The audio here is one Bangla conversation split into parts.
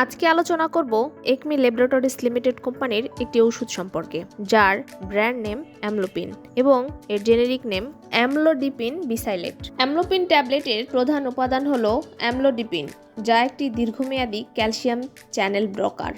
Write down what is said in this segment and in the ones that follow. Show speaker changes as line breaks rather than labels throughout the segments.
আজকে আলোচনা করব একমি ল্যাবরেটরিজ লিমিটেড কোম্পানির একটি ওষুধ সম্পর্কে, যার ব্র্যান্ড নেম অ্যামলোপিন এবং এর generic name amlodipine besylate. Amlopin ট্যাবলেটের প্রধান উপাদান হলো অ্যামলোডিপিন, যা একটি দীর্ঘমেয়াদী ক্যালসিয়াম চ্যানেল ব্লকার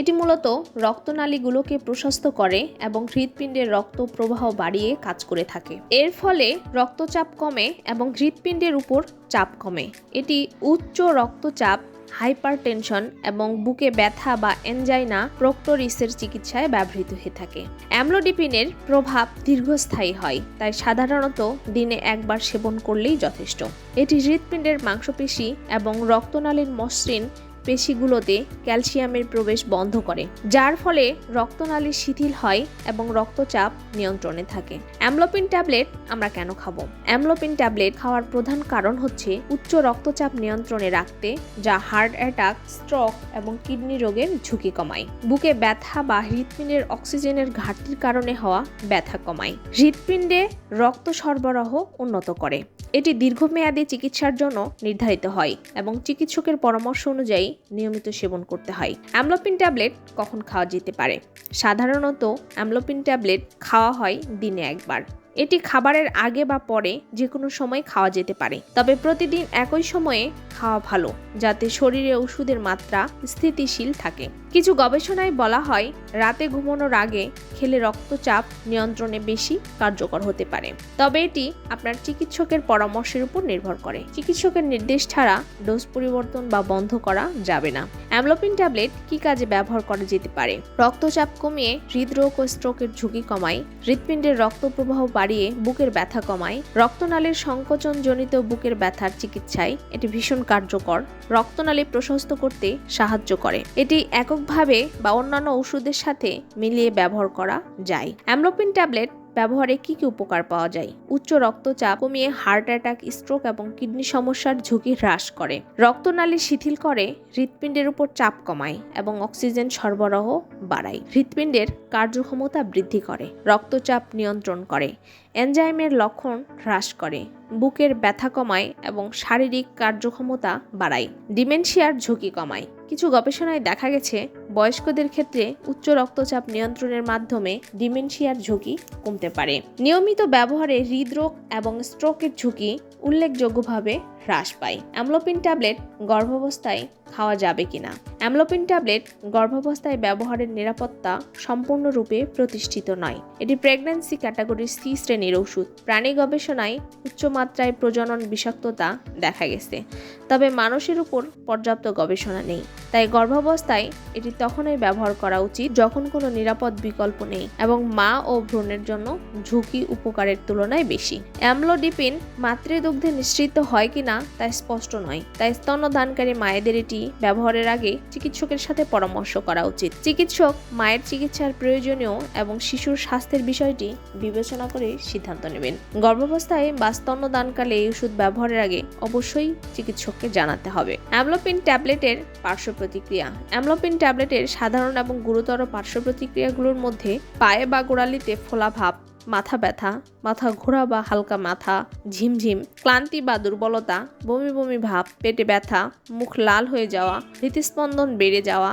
এটি মূলত রক্তনালীগুলোকে প্রশস্ত করে এবং হৃৎপিণ্ডের রক্ত প্রবাহ বাড়িয়ে কাজ করে থাকে। এর ফলে রক্তচাপ কমে এবং হৃৎপিণ্ডের উপর চাপ কমে। এটি উচ্চ রক্তচাপ হাইপারটেনশন এবং বুকে ব্যথা বা এনজাইনা প্রক্টোরিসের চিকিৎসায় ব্যবহৃত হয়ে থাকে। অ্যামলোডিপিনের প্রভাব দীর্ঘস্থায়ী হয়, তাই সাধারণত দিনে একবার সেবন করলেই যথেষ্ট। এটি হৃৎপিণ্ডের মাংসপেশি এবং রক্তনালীর মসৃণ পেশিগুলোতে ক্যালসিয়ামের প্রবেশ বন্ধ করে, যার ফলে রক্তনালী শিথিল হয় এবং রক্তচাপ নিয়ন্ত্রণে থাকে। অ্যামলোপিন ট্যাবলেট আমরা কেন খাব? অ্যামলোপিন ট্যাবলেট খাওয়ার প্রধান কারণ হচ্ছে উচ্চ রক্তচাপ নিয়ন্ত্রণে রাখতে, যা হার্ট অ্যাটাক, স্ট্রোক এবং কিডনি রোগের ঝুঁকি কমায়। বুকে ব্যথা বা হৃৎপিণ্ডের অক্সিজেনের ঘাটতির কারণে হওয়া ব্যথা কমায়। হৃৎপিণ্ডে রক্ত সরবরাহ উন্নত করে। এটি দীর্ঘমেয়াদী চিকিৎসার জন্য নির্ধারিত হয় এবং চিকিৎসকের পরামর্শ অনুযায়ী নিয়মিত সেবন করতে হয়। অ্যামলোপিন ট্যাবলেট কখন খাওয়া যেতে পারে? সাধারণত অ্যামলোপিন ট্যাবলেট খাওয়া হয় দিনে একবার। এটি খাবারের আগে বা পরে যে কোনো সময় খাওয়া যেতে পারে। তবে প্রতিদিন একই সময়ে খাওয়া ভালো, যাতে শরীরে ওষুধের মাত্রা স্থিতিশীল থাকে। কিছু গবেষণায় বলা হয়, রাতে ঘুমানোর আগে খেলে রক্তচাপ নিয়ন্ত্রণে বেশি কার্যকর হতে পারে। তবে এটি আপনার চিকিৎসকের পরামর্শের উপর নির্ভর করে। চিকিৎসকের নির্দেশ ছাড়া ডোজ পরিবর্তন বা বন্ধ করা যাবে না। অ্যামলোপিন ট্যাবলেট কি কাজে ব্যবহার করা যেতে পারে? রক্তচাপ কমিয়ে হৃদরোগ ও স্ট্রোকের ঝুঁকি কমায়, হৃৎপিণ্ডের রক্ত প্রবাহ বাড়িয়ে বুকের ব্যথা কমায়, রক্তনালীর সংকোচনজনিত বুকের ব্যথার চিকিৎসায় এটি ভীষণ কার্যকর। রক্তনালী প্রশস্ত করতে সাহায্য করে। এটি এককভাবে বা অন্যান্য ওষুধের সাথে মিলিয়ে ব্যবহার করা যায়। অ্যামলোপিন ট্যাবলেট ব্যবহারে কি কি উপকার পাওয়া যায়? উচ্চ রক্তচাপ কমিয়ে হার্ট অ্যাটাক, স্ট্রোক এবং কিডনি সমস্যার ঝুঁকি হ্রাস করে। রক্তনালী শিথিল করে, হৃৎপিণ্ডের উপর চাপ কমায় এবং অক্সিজেন সরবরাহ বাড়ায়। হৃৎপিণ্ডের কার্যক্ষমতা বৃদ্ধি করে, রক্তচাপ নিয়ন্ত্রণ করে, এনজাইমের লক্ষণ হ্রাস করে। বুকের ব্যথা কমায় এবং শারীরিক কার্যক্ষমতা বাড়ায়। ডিমেনশিয়ার ঝুঁকি কমায়। কিছু গবেষণায় দেখা গেছে, বয়স্কদের ক্ষেত্রে উচ্চ রক্তচাপ নিয়ন্ত্রণের মাধ্যমে ডিমেনশিয়ার ঝুঁকি কমতে পারে। নিয়মিত ব্যবহারে হৃদরোগ এবং স্ট্রোকের ঝুঁকি উল্লেখযোগ্যভাবে হ্রাস পায়। অ্যামলোপিন ট্যাবলেট গর্ভাবস্থায় খাওয়া যাবে কিনা? অ্যামলোপিন ট্যাবলেট গর্ভাবস্থায় ব্যবহারের নিরাপত্তা সম্পূর্ণরূপে প্রতিষ্ঠিত নয়। এটি প্রেগন্যান্সি ক্যাটাগরির সি শ্রেণির ওষুধ। প্রাণী গবেষণায় উচ্চমাত্রায় প্রজনন বিষাক্ততা দেখা গেছে। তবে মানুষের উপর পর্যাপ্ত গবেষণা নেই। তাই গর্ভাবস্থায় এটি তখনই ব্যবহার করা উচিত যখন কোনো নিরাপদ বিকল্প নেই এবং মা ও ভ্রূণের জন্য ঝুঁকি উপকারের তুলনায় বেশি। অ্যামলোডিপিন মাতৃদুগ্ধে নিশ্চিত হয় কিনা তা স্পষ্ট নয়, তাই স্তন্যদানকারী মায়েদের এটি ব্যবহারের আগে চিকিৎসকের সাথে পরামর্শ করা উচিত। চিকিৎসক মায়ের চিকিৎসার প্রয়োজনীয় এবং শিশুর স্বাস্থ্যের বিষয়টি বিবেচনা করে সিদ্ধান্ত নেবেন। গর্ভাবস্থায় বা স্তন্যদানকালে এই ওষুধ ব্যবহারের আগে অবশ্যই চিকিৎসককে জানাতে হবে। অ্যামলোপিন ট্যাবলেটের পার্শ্ব প্রতিক্রিয়া। অ্যামলোপিন ট্যাবলেটের সাধারণ এবং গুরুতর পার্শ্ব প্রতিক্রিয়াগুলোর মধ্যে পায়ে বা গোড়ালিতে ফোলা ভাব, মাথা ব্যথা, মাথা ঘোরা বা হালকা মাথা, ঝিমঝিম, ক্লান্তি বা দুর্বলতা, বমি বমি ভাব, পেটে ব্যথা, মুখ লাল হয়ে যাওয়া হৃতস্পন্দন বেড়ে যাওয়া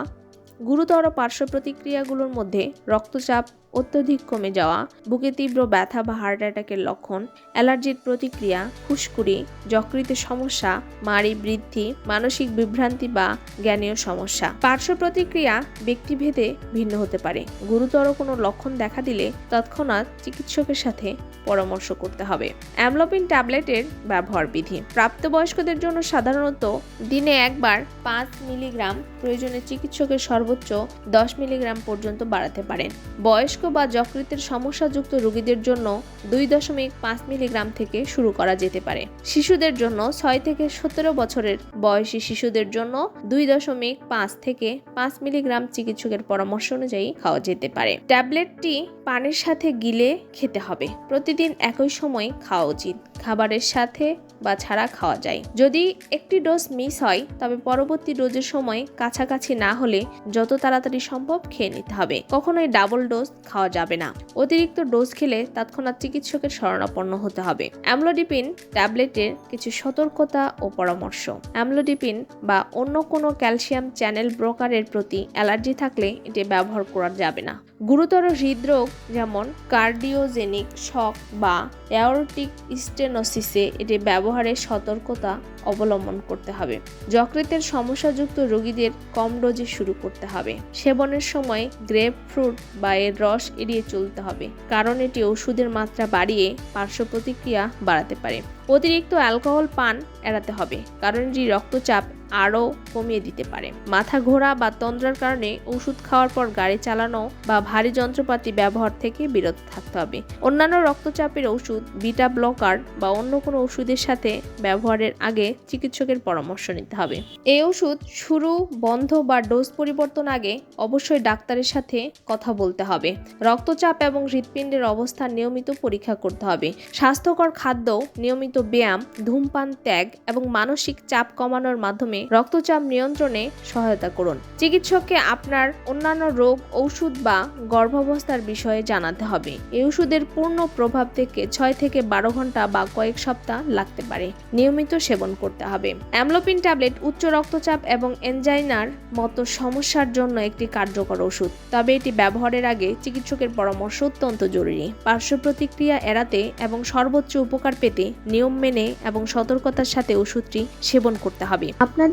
গুরুতর পার্শ্ব প্রতিক্রিয়াগুলোর মধ্যে রক্তচাপ অত্যধিক কমে যাওয়া, বুকে তীব্র ব্যথা বা হার্ট অ্যাটাকের লক্ষণ, অ্যালার্জির প্রতিক্রিয়া, ফুসকুড়ি, যকৃতের সমস্যা, মাড়ি বৃদ্ধি, মানসিক বিভ্রান্তি বা জ্ঞানীয় সমস্যা। পার্শ্ব প্রতিক্রিয়া ব্যক্তিভেদে ভিন্ন হতে পারে। গুরুতর কোনো লক্ষণ দেখা দিলে তৎক্ষণাৎ চিকিৎসকের সাথে পরামর্শ করতে হবে। অ্যামলোপিন ট্যাবলেটের ব্যবহার বিধি প্রাপ্তবয়স্কদের জন্য সাধারণত দিনে একবার পাঁচ মিলিগ্রাম প্রয়োজনে চিকিৎসকের সর্বোচ্চ দশ মিলিগ্রাম পর্যন্ত বাড়াতে পারেন। বয়স্ক বা যকৃতের সমস্যাযুক্ত রোগীদের জন্য দুই দশমিক পাঁচ মিলিগ্রাম থেকে শুরু করা যেতে পারে। শিশুদের জন্য ছয় থেকে সতেরো বছরের বয়সী শিশুদের জন্য দুই দশমিক পাঁচ থেকে পাঁচ মিলিগ্রাম চিকিৎসকের পরামর্শ অনুযায়ী খাওয়া যেতে পারে। ট্যাবলেটটি পানির সাথে গিলে খেতে হবে। প্রতিদিন একই সময় খাওয়া উচিত। খাবারের সাথে বা ছাড়া খাওয়া যায়। যদি একটি ডোজ মিস হয়, তবে পরবর্তী ডোজের সময় কাছাকাছি না হলে যত তাড়াতাড়ি সম্ভব খেয়ে নিতে হবে। কখনোই ডাবল ডোজ খাওয়া যাবে না। অতিরিক্ত ডোজ খেলে তৎক্ষণাৎ চিকিৎসকের শরণাপন্ন হতে হবে। অ্যামলোডিপিন ট্যাবলেটের কিছু সতর্কতা ও পরামর্শ। অ্যামলোডিপিন বা অন্য কোনো ক্যালসিয়াম চ্যানেল ব্রোকারের প্রতি অ্যালার্জি থাকলে এটি ব্যবহার করা যাবে না। গুরুতর হৃদরোগ যেমন কার্ডিওজেনিক শক বা অ্যাওরটিক স্টেনোসিসে এটি ব্যবহারের সতর্কতা অবলম্বন করতে হবে। যকৃতের সমস্যাযুক্ত রোগীদের কম ডোজে শুরু করতে হবে। সেবনের সময় গ্রেপ ফ্রুট বা এর রস এড়িয়ে চলতে হবে, কারণ এটি ওষুধের মাত্রা বাড়িয়ে পার্শ্ব প্রতিক্রিয়া বাড়াতে পারে। অতিরিক্ত অ্যালকোহল পান এড়াতে হবে, কারণ এটি রক্তচাপ আরও কমিয়ে দিতে পারে। মাথা ঘোরা বা তন্দ্রার কারণে ওষুধ খাওয়ার পর গাড়ি চালানো বা ভারী যন্ত্রপাতি ব্যবহার থেকে বিরত থাকতে হবে। অন্যান্য রক্তচাপের ওষুধ, বিটা ব্লকার বা অন্য কোনো ওষুধের সাথে ব্যবহারের আগে চিকিৎসকের পরামর্শ নিতে হবে। এই ওষুধ শুরু, বন্ধ বা ডোজ পরিবর্তন আগে অবশ্যই ডাক্তারের সাথে কথা বলতে হবে। রক্তচাপ এবং হৃৎপিণ্ডের অবস্থা নিয়মিত পরীক্ষা করতে হবে। স্বাস্থ্যকর খাদ্য, নিয়মিত ব্যায়াম, ধূমপান, ত্যাগ এবং মানসিক চাপ কমানোর মাধ্যমে রক্তচাপ নিয়ন্ত্রণে সহায়তা করুন। চিকিৎসককে আপনার অন্যান্য রোগ, ঔষধ বা গর্ভাবস্থার বিষয়ে জানাতে হবে। এই ওষুধের পূর্ণ প্রভাব থেকে ছয় থেকে বারো ঘণ্টা বা কয়েক সপ্তাহ লাগতে পারে। নিয়মিত সেবন করতে হবে। অ্যামলোপিন ট্যাবলেট উচ্চ রক্তচাপ এবং এনজাইনার মতো সমস্যার জন্য একটি কার্যকর ওষুধ তবে এটি ব্যবহারের আগে চিকিৎসকের পরামর্শ অত্যন্ত জরুরি। পার্শ্ব প্রতিক্রিয়া এড়াতে এবং সর্বোচ্চ উপকার পেতে নিয়ম মেনে এবং সতর্কতার সাথে ওষুধটি সেবন করতে হবে। আপনাদের